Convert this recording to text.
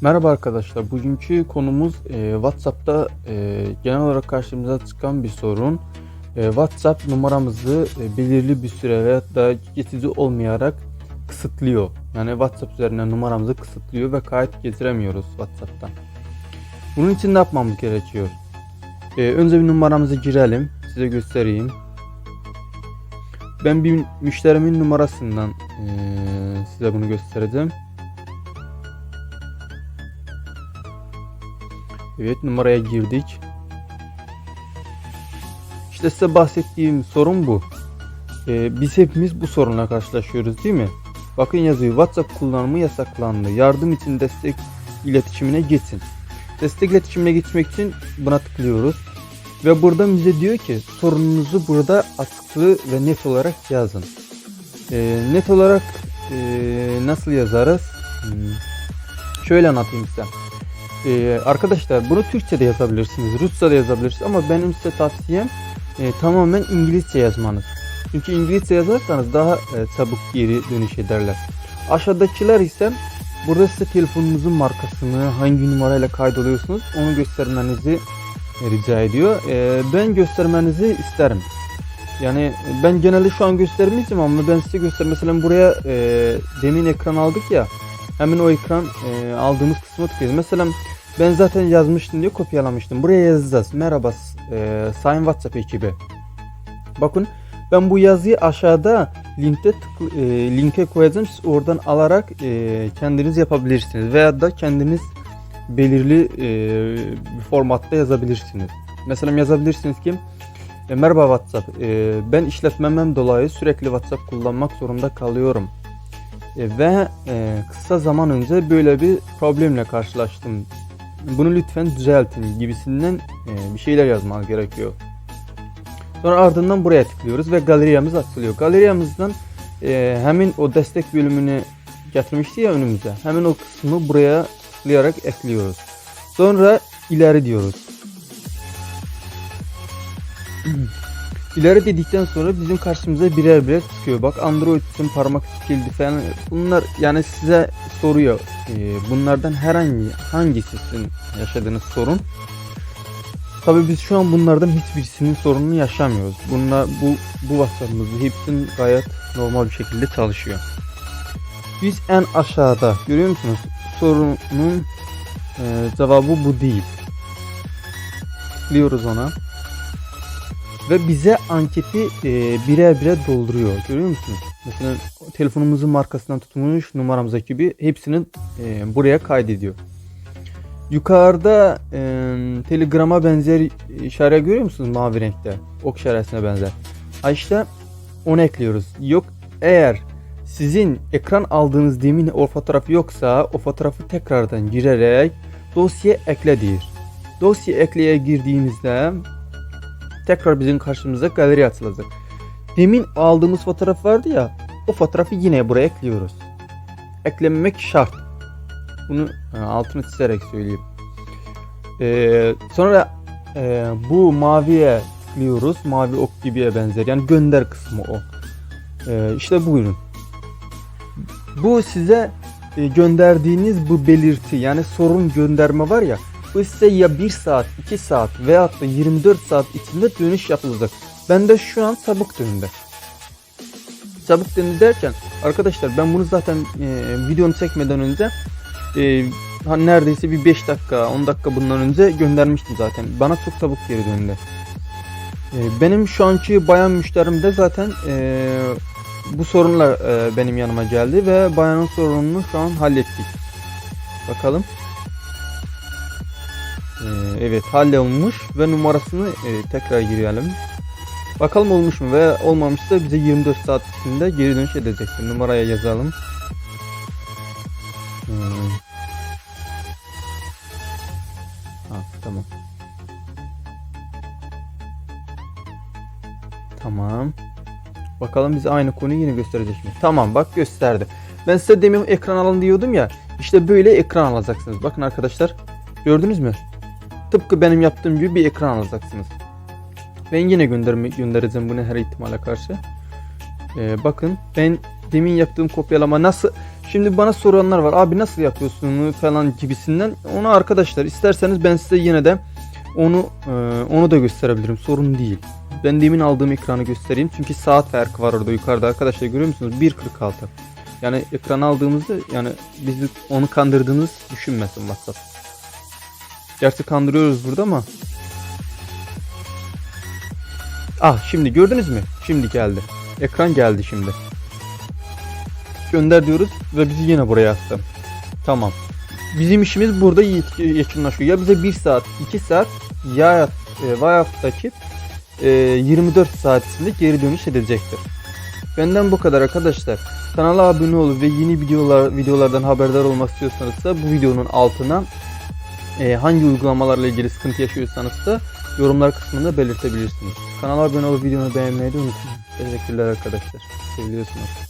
Merhaba arkadaşlar. Bugünkü konumuz e, WhatsApp'ta e, genel olarak karşımıza çıkan bir sorun. E, WhatsApp numaramızı e, belirli bir süre veyahut da geçici olmayarak kısıtlıyor. Yani WhatsApp üzerinden numaramızı kısıtlıyor ve kayıt getiremiyoruz WhatsApp'tan. Bunun için ne yapmamız gerekiyor? E, önce bir numaramızı girelim. Size göstereyim. Ben bir müşterimin numarasından e, size bunu göstereceğim. Evet numaraya girdik. İşte size bahsettiğim sorun bu. Ee, biz hepimiz bu sorunla karşılaşıyoruz değil mi? Bakın yazıyor WhatsApp kullanımı yasaklandı. Yardım için destek iletişimine geçin. Destek iletişimine geçmek için buna tıklıyoruz. Ve burada bize diyor ki sorununuzu burada açıklı ve net olarak yazın. Ee, net olarak ee, nasıl yazarız? Hmm. Şöyle anlatayım size. Ee, arkadaşlar bunu Türkçe de yazabilirsiniz, Rusça da yazabilirsiniz ama benim size tavsiyem e, tamamen İngilizce yazmanız. Çünkü İngilizce yazarsanız daha e, çabuk geri dönüş ederler. Aşağıdakiler ise burada size telefonunuzun markasını, hangi numarayla kaydoluyorsunuz onu göstermenizi e, rica ediyor. E, ben göstermenizi isterim. Yani ben genelde şu an göstermeyeceğim ama ben size göster. Mesela buraya e, demin ekran aldık ya. Hemen o ekran e, aldığımız kısma tıklıyoruz. Mesela ben zaten yazmıştım diye kopyalamıştım. Buraya yazacağız. Merhaba e, Sayın WhatsApp ekibi. Bakın ben bu yazıyı aşağıda linkte tıkl- e, linke koyacağım. Siz oradan alarak e, kendiniz yapabilirsiniz. Veya da kendiniz belirli e, bir formatta yazabilirsiniz. Mesela yazabilirsiniz ki e, merhaba WhatsApp. E, ben işletmemden dolayı sürekli WhatsApp kullanmak zorunda kalıyorum. E, ve e, kısa zaman önce böyle bir problemle karşılaştım. Bunu lütfen düzeltin gibisinden e, bir şeyler yazmanız gerekiyor. Sonra ardından buraya tıklıyoruz ve galeriyamız açılıyor. Galeriyamızdan e, hemen o destek bölümünü getirmişti ya önümüze. Hemen o kısmı buraya tıklayarak ekliyoruz. Sonra ileri diyoruz. İleri dedikten sonra bizim karşımıza birer birer çıkıyor. Bak Android için parmak izi kilidi falan. Bunlar yani size soruyor. Ee, bunlardan herhangi hangisi sizin yaşadığınız sorun? Tabii biz şu an bunlardan hiçbirisinin sorununu yaşamıyoruz. Bunlar bu bu WhatsApp'ımızda hepsinin gayet normal bir şekilde çalışıyor. Biz en aşağıda görüyor musunuz? Sorunun e, cevabı bu değil. Tıklıyoruz ona ve bize anketi e, birer birer dolduruyor. Görüyor musunuz? Mesela telefonumuzun markasından tutmuş numaramıza gibi hepsini e, buraya kaydediyor. Yukarıda e, Telegram'a benzer işaret görüyor musunuz mavi renkte? Ok işaretine benzer. İşte onu ekliyoruz. Yok eğer sizin ekran aldığınız demin o fotoğraf yoksa o fotoğrafı tekrardan girerek dosya ekle diyor. Dosya ekleye girdiğimizde tekrar bizim karşımıza galeri açılacak. Demin aldığımız fotoğraf vardı ya o fotoğrafı yine buraya ekliyoruz. Eklememek şart. Bunu e, altını çizerek söyleyeyim. Ee, sonra e, bu maviye tıklıyoruz. Mavi ok gibiye benzer. Yani gönder kısmı o. Ee, işte buyurun. Bu size e, gönderdiğiniz bu belirti yani sorun gönderme var ya size ya 1 saat, 2 saat veyahut da 24 saat içinde dönüş yapılacak. Bende şu an çabuk döndü. Çabuk döndü derken arkadaşlar ben bunu zaten e, videonu çekmeden önce e, ha, neredeyse bir 5 dakika 10 dakika bundan önce göndermiştim zaten. Bana çok çabuk geri döndü. E, benim şu anki bayan müşterim de zaten e, bu sorunla e, benim yanıma geldi ve bayanın sorununu şu an hallettik. Bakalım. Ee, evet hallolmuş ve numarasını e, tekrar girelim. Bakalım olmuş mu ve olmamışsa bize 24 saat içinde geri dönüş edecektir. Numaraya yazalım. Hmm. Ha, tamam. Tamam. Bakalım bize aynı konuyu yine gösterecek mi? Tamam bak gösterdi. Ben size demin ekran alın diyordum ya. İşte böyle ekran alacaksınız. Bakın arkadaşlar. Gördünüz mü? Tıpkı benim yaptığım gibi bir ekran alacaksınız. Ben yine gönderme, göndereceğim bunu her ihtimale karşı. Ee, bakın ben demin yaptığım kopyalama nasıl Şimdi bana soranlar var. Abi nasıl yapıyorsun falan gibisinden. Onu arkadaşlar isterseniz ben size yine de onu e, onu da gösterebilirim. Sorun değil. Ben demin aldığım ekranı göstereyim. Çünkü saat farkı var orada yukarıda arkadaşlar görüyor musunuz? 1.46. Yani ekran aldığımızda yani bizi onu kandırdığınız düşünmesin WhatsApp. Gerçi kandırıyoruz burada ama. Ah şimdi gördünüz mü? Şimdi geldi. Ekran geldi şimdi. Gönder diyoruz ve bizi yine buraya attı. Tamam. Bizim işimiz burada yakınlaşıyor. Ya bize 1 saat, 2 saat ya e, e, 24 saat içinde geri dönüş edecektir. Benden bu kadar arkadaşlar. Kanala abone olup ve yeni videolar videolardan haberdar olmak istiyorsanız da bu videonun altına e, hangi uygulamalarla ilgili sıkıntı yaşıyorsanız da yorumlar kısmında belirtebilirsiniz. Kanala abone olup videomu beğenmeyi de unutmayın. Teşekkürler arkadaşlar. Seviyorsunuz.